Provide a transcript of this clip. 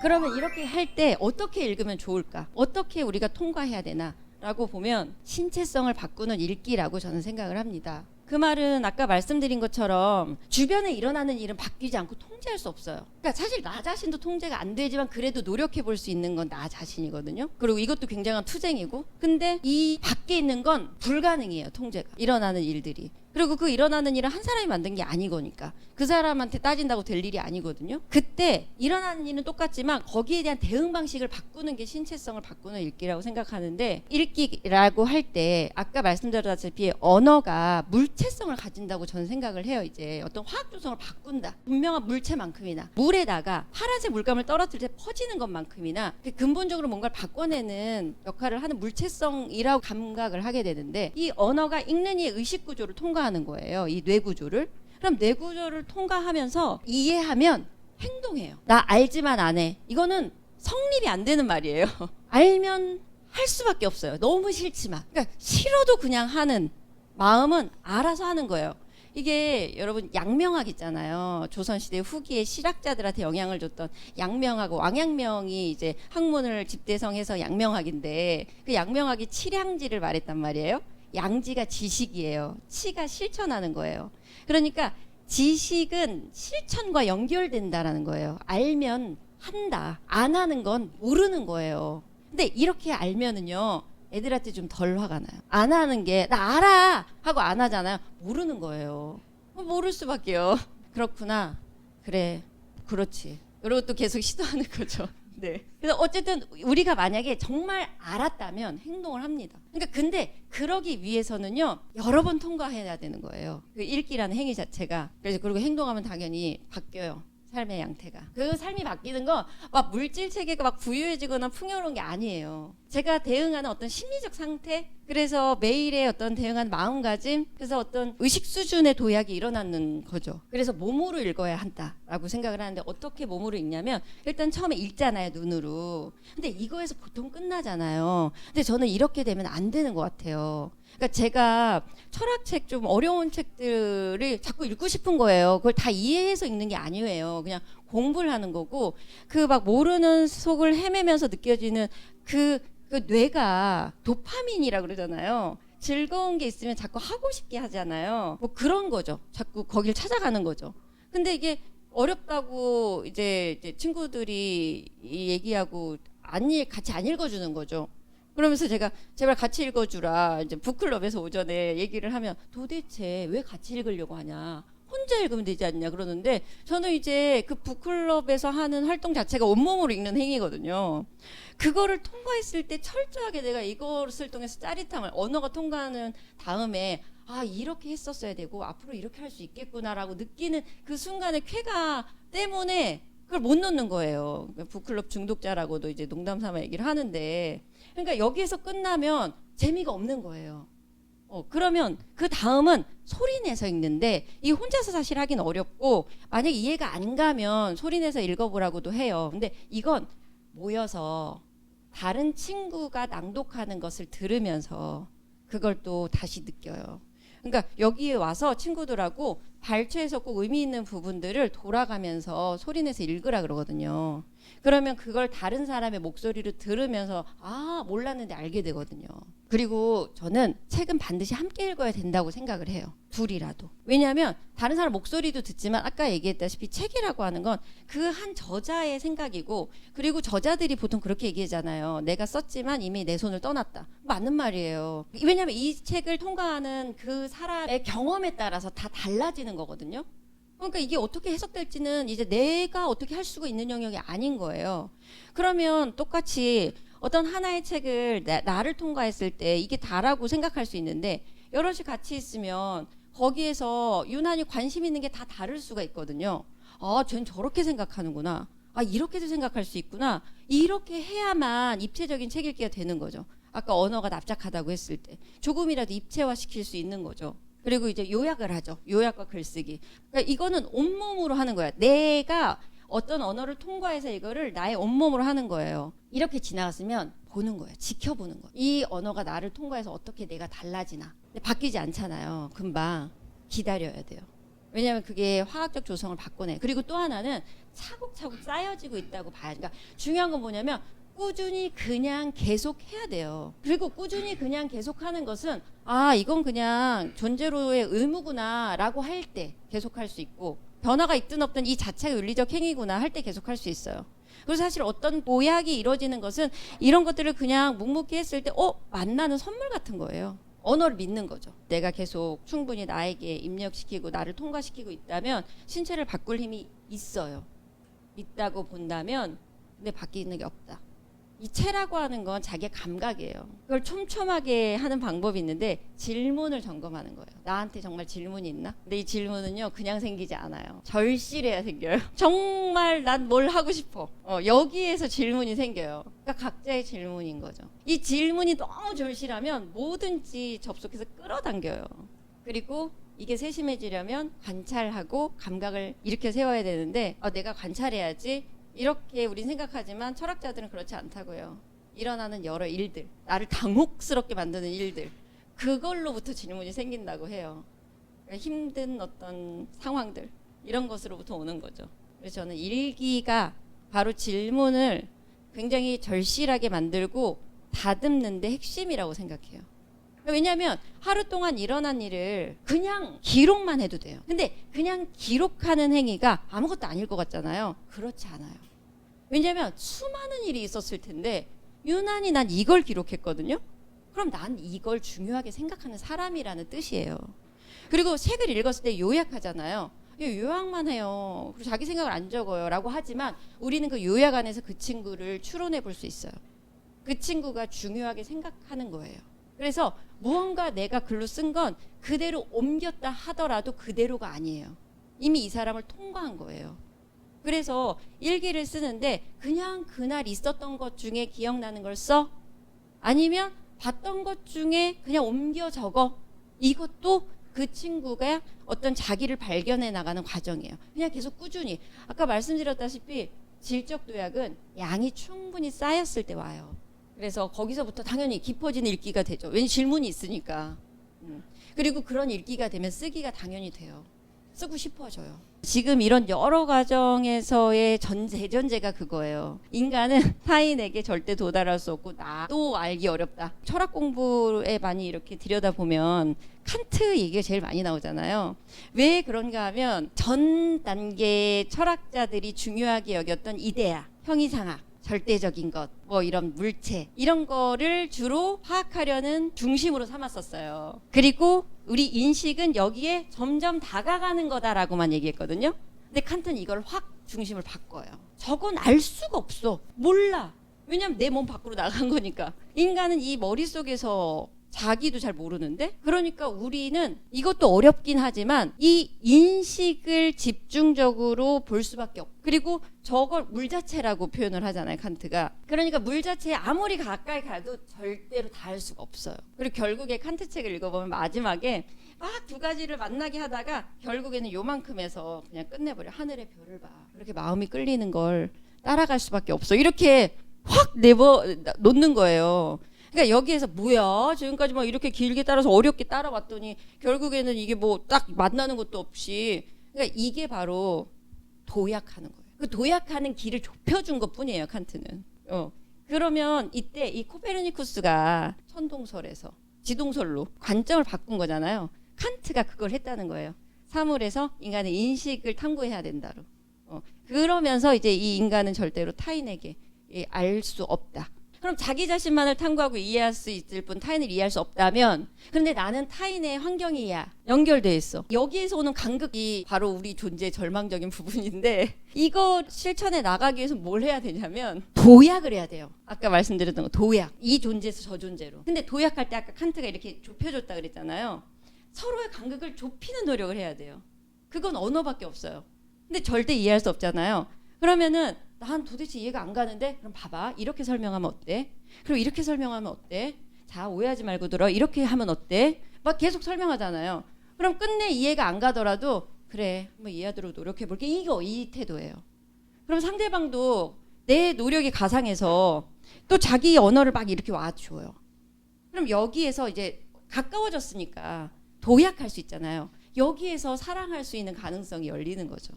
그러면 이렇게 할 때 어떻게 읽으면 좋을까? 어떻게 우리가 통과해야 되나? 라고 보면 신체성을 바꾸는 읽기라고 저는 생각을 합니다. 그 말은 아까 말씀드린 것처럼 주변에 일어나는 일은 바뀌지 않고 통제할 수 없어요. 그러니까 사실 나 자신도 통제가 안 되지만 그래도 노력해 볼 수 있는 건 나 자신이거든요. 그리고 이것도 굉장한 투쟁이고. 근데 이 밖에 있는 건 불가능해요. 통제가. 일어나는 일들이. 그리고 그 일어나는 일은 한 사람이 만든 게 아니거니까 그 사람한테 따진다고 될 일이 아니거든요. 그때 일어나는 일은 똑같지만 거기에 대한 대응 방식을 바꾸는 게 신체성을 바꾸는 읽기라고 생각하는데 읽기라고 할 때 아까 말씀드렸다시피 언어가 물체성을 가진다고 저는 생각을 해요. 이제 어떤 화학 조성을 바꾼다. 분명한 물체만큼이나 물에다가 파란색 물감을 떨어뜨릴 때 퍼지는 것만큼이나 그 근본적으로 뭔가를 바꿔내는 역할을 하는 물체성이라고 감각을 하게 되는데 이 언어가 읽는 이의 의식 구조를 통과 하는 거예요. 이 뇌 구조를. 그럼 뇌 구조를 통과하면서 이해하면 행동해요. 나 알지만 안 해. 이거는 성립이 안 되는 말이에요. 알면 할 수밖에 없어요. 너무 싫지만. 그러니까 싫어도 그냥 하는 마음은 알아서 하는 거예요. 이게 여러분 양명학 있잖아요. 조선시대 후기에 실학자들한테 영향을 줬던 양명하고 왕양명이 이제 학문을 집대성해서 양명학인데 그 양명학이 칠양지를 말했단 말이에요. 양지가 지식이에요. 치가 실천하는 거예요. 그러니까 지식은 실천과 연결된다라는 거예요. 알면 한다. 안 하는 건 모르는 거예요. 근데 이렇게 알면은요. 애들한테 좀 덜 화가 나요. 안 하는 게 나 알아 하고 안 하잖아요. 모르는 거예요. 어, 모를 수밖에요. 그렇구나. 그래. 그렇지. 이러고 또 계속 시도하는 거죠. 네. 그래서 어쨌든 우리가 만약에 정말 알았다면 행동을 합니다. 그러니까 근데 그러기 위해서는요 여러 번 통과해야 되는 거예요. 그 읽기라는 행위 자체가. 그래서 그리고 행동하면 당연히 바뀌어요. 삶의 양태가. 그 삶이 바뀌는 건 막 물질 체계가 막 부유해지거나 풍요로운 게 아니에요. 제가 대응하는 어떤 심리적 상태, 그래서 매일의 어떤 대응하는 마음가짐, 그래서 어떤 의식 수준의 도약이 일어나는 거죠. 그래서 몸으로 읽어야 한다라고 생각을 하는데 어떻게 몸으로 읽냐면 일단 처음에 읽잖아요, 눈으로. 근데 이거에서 보통 끝나잖아요. 근데 저는 이렇게 되면 안 되는 것 같아요. 그러니까 제가 철학책 좀 어려운 책들을 자꾸 읽고 싶은 거예요. 그걸 다 이해해서 읽는 게 아니에요. 그냥 공부를 하는 거고 그 막 모르는 속을 헤매면서 느껴지는 그, 그 뇌가 도파민이라 그러잖아요. 즐거운 게 있으면 자꾸 하고 싶게 하잖아요. 뭐 그런 거죠. 자꾸 거길 찾아가는 거죠. 근데 이게 어렵다고 이제, 이제 친구들이 이 얘기하고 안 읽, 같이 안 읽어주는 거죠. 그러면서 제가 제발 같이 읽어주라 이제 북클럽에서 오전에 얘기를 하면 도대체 왜 같이 읽으려고 하냐 혼자 읽으면 되지 않냐 그러는데 저는 이제 그 북클럽에서 하는 활동 자체가 온몸으로 읽는 행위거든요. 그거를 통과했을 때 철저하게 내가 이것을 통해서 짜릿함을 언어가 통과하는 다음에 아 이렇게 했었어야 되고 앞으로 이렇게 할 수 있겠구나라고 느끼는 그 순간의 쾌가 때문에 그걸 못 놓는 거예요. 북클럽 중독자라고도 이제 농담 삼아 얘기를 하는데 그러니까 여기에서 끝나면 재미가 없는 거예요. 어, 그러면 그 다음은 소리 내서 읽는데 이 혼자서 사실 하긴 어렵고 만약 이해가 안 가면 소리 내서 읽어보라고도 해요. 근데 이건 모여서 다른 친구가 낭독하는 것을 들으면서 그걸 또 다시 느껴요. 그러니까 여기에 와서 친구들하고 발췌해서 꼭 의미 있는 부분들을 돌아가면서 소리 내서 읽으라 그러거든요. 그러면 그걸 다른 사람의 목소리로 들으면서 아 몰랐는데 알게 되거든요. 그리고 저는 책은 반드시 함께 읽어야 된다고 생각을 해요. 둘이라도. 왜냐하면 다른 사람 목소리도 듣지만 아까 얘기했다시피 책이라고 하는 건 그 한 저자의 생각이고 그리고 저자들이 보통 그렇게 얘기하잖아요. 내가 썼지만 이미 내 손을 떠났다. 맞는 말이에요. 왜냐하면 이 책을 통과하는 그 사람의 경험에 따라서 다 달라지는 거거든요. 그러니까 이게 어떻게 해석될지는 이제 내가 어떻게 할 수가 있는 영역이 아닌 거예요. 그러면 똑같이 어떤 하나의 책을 나, 나를 통과했을 때 이게 다라고 생각할 수 있는데 여럿이 같이 있으면 거기에서 유난히 관심 있는 게 다 다를 수가 있거든요. 아, 쟨 저렇게 생각하는구나. 아, 이렇게도 생각할 수 있구나. 이렇게 해야만 입체적인 책 읽기가 되는 거죠. 아까 언어가 납작하다고 했을 때 조금이라도 입체화 시킬 수 있는 거죠. 그리고 이제 요약을 하죠. 요약과 글쓰기. 그러니까 이거는 온몸으로 하는 거야. 내가 어떤 언어를 통과해서 이거를 나의 온몸으로 하는 거예요. 이렇게 지나갔으면 보는 거예요. 지켜보는 거예요. 이 언어가 나를 통과해서 어떻게 내가 달라지나. 근데 바뀌지 않잖아요. 금방 기다려야 돼요. 왜냐하면 그게 화학적 조성을 바꿔내. 그리고 또 하나는 차곡차곡 쌓여지고 있다고 봐야. 그러니까 중요한 건 뭐냐면 꾸준히 그냥 계속 해야 돼요. 그리고 꾸준히 그냥 계속 하는 것은 아 이건 그냥 존재로의 의무구나 라고 할 때 계속 할 수 있고 변화가 있든 없든 이 자체가 윤리적 행위구나 할 때 계속 할 수 있어요. 그래서 사실 어떤 보약이 이루어지는 것은 이런 것들을 그냥 묵묵히 했을 때 어 만나는 선물 같은 거예요. 언어를 믿는 거죠. 내가 계속 충분히 나에게 입력시키고 나를 통과시키고 있다면 신체를 바꿀 힘이 있어요. 있다고 본다면 근데 바뀌는 게 없다. 이 체라고 하는 건 자기의 감각이에요. 그걸 촘촘하게 하는 방법이 있는데 질문을 점검하는 거예요. 나한테 정말 질문이 있나? 근데 이 질문은요 그냥 생기지 않아요. 절실해야 생겨요. 정말 난 뭘 하고 싶어. 어, 여기에서 질문이 생겨요. 그러니까 각자의 질문인 거죠. 이 질문이 너무 절실하면 뭐든지 접속해서 끌어당겨요. 그리고 이게 세심해지려면 관찰하고 감각을 이렇게 세워야 되는데 아, 내가 관찰해야지 이렇게 우린 생각하지만 철학자들은 그렇지 않다고요. 일어나는 여러 일들, 나를 당혹스럽게 만드는 일들, 그걸로부터 질문이 생긴다고 해요. 그러니까 힘든 어떤 상황들 이런 것으로부터 오는 거죠. 그래서 저는 일기가 바로 질문을 굉장히 절실하게 만들고 다듬는데 핵심이라고 생각해요. 왜냐하면 하루 동안 일어난 일을 그냥 기록만 해도 돼요. 근데 그냥 기록하는 행위가 아무것도 아닐 것 같잖아요. 그렇지 않아요. 왜냐하면 수많은 일이 있었을 텐데 유난히 난 이걸 기록했거든요. 그럼 난 이걸 중요하게 생각하는 사람이라는 뜻이에요. 그리고 책을 읽었을 때 요약하잖아요. 이 요약만 해요. 그리고 자기 생각을 안 적어요 라고 하지만 우리는 그 요약 안에서 그 친구를 추론해 볼 수 있어요. 그 친구가 중요하게 생각하는 거예요. 그래서 무언가 내가 글로 쓴 건 그대로 옮겼다 하더라도 그대로가 아니에요. 이미 이 사람을 통과한 거예요. 그래서 일기를 쓰는데 그냥 그날 있었던 것 중에 기억나는 걸 써? 아니면 봤던 것 중에 그냥 옮겨 적어? 이것도 그 친구가 어떤 자기를 발견해 나가는 과정이에요. 그냥 계속 꾸준히. 아까 말씀드렸다시피 질적 도약은 양이 충분히 쌓였을 때 와요. 그래서 거기서부터 당연히 깊어지는 읽기가 되죠. 왠 질문이 있으니까. 음. 그리고 그런 읽기가 되면 쓰기가 당연히 돼요. 쓰고 싶어져요. 지금 이런 여러 과정에서의 전 대전제가 그거예요. 인간은 타인에게 절대 도달할 수 없고 나도 알기 어렵다. 철학 공부에 많이 이렇게 들여다 보면 칸트 얘기가 제일 많이 나오잖아요. 왜 그런가 하면 전 단계 철학자들이 중요하게 여겼던 이데아, 형이상학 절대적인 것, 뭐 이런 물체 이런 거를 주로 파악하려는 중심으로 삼았었어요. 그리고 우리 인식은 여기에 점점 다가가는 거다라고만 얘기했거든요. 근데 칸트는 이걸 확 중심을 바꿔요. 저건 알 수가 없어. 몰라. 왜냐면 내 몸 밖으로 나간 거니까. 인간은 이 머릿속에서 자기도 잘 모르는데? 그러니까 우리는 이것도 어렵긴 하지만 이 인식을 집중적으로 볼 수밖에 없고 그리고 저걸 물 자체라고 표현을 하잖아요 칸트가. 그러니까 물 자체에 아무리 가까이 가도 절대로 닿을 수가 없어요. 그리고 결국에 칸트 책을 읽어보면 마지막에 막 두 가지를 만나게 하다가 결국에는 요만큼에서 그냥 끝내버려. 하늘의 별을 봐. 그렇게 마음이 끌리는 걸 따라갈 수밖에 없어. 이렇게 확 내버 놓는 거예요 그러니까 여기에서 뭐야 지금까지 막 이렇게 길게 따라서 어렵게 따라왔더니 결국에는 이게 뭐 딱 만나는 것도 없이 그러니까 이게 바로 도약하는 거예요. 그 도약하는 길을 좁혀준 것 뿐이에요 칸트는. 어. 그러면 이때 이 코페르니쿠스가 천동설에서 지동설로 관점을 바꾼 거잖아요. 칸트가 그걸 했다는 거예요. 사물에서 인간의 인식을 탐구해야 된다로. 어. 그러면서 이제 이 인간은 절대로 타인에게 알 수 없다. 그럼 자기 자신만을 탐구하고 이해할 수 있을 뿐 타인을 이해할 수 없다면 그런데 나는 타인의 환경이야. 연결돼 있어. 여기에서 오는 간극이 바로 우리 존재의 절망적인 부분인데 이거 실천해 나가기 위해서 뭘 해야 되냐면 도약을 해야 돼요. 아까 말씀드렸던 거 도약. 이 존재에서 저 존재로. 근데 도약할 때 아까 칸트가 이렇게 좁혀줬다 그랬잖아요. 서로의 간극을 좁히는 노력을 해야 돼요. 그건 언어밖에 없어요. 근데 절대 이해할 수 없잖아요. 그러면은 난 도대체 이해가 안 가는데 그럼 봐봐 이렇게 설명하면 어때? 그리고 이렇게 설명하면 어때? 자 오해하지 말고 들어 이렇게 하면 어때? 막 계속 설명하잖아요. 그럼 끝내 이해가 안 가더라도 그래 한번 이해하도록 노력해 볼게 이거 이 태도예요. 그럼 상대방도 내 노력이 가상해서 또 자기 언어를 막 이렇게 와줘요. 그럼 여기에서 이제 가까워졌으니까 도약할 수 있잖아요. 여기에서 사랑할 수 있는 가능성이 열리는 거죠.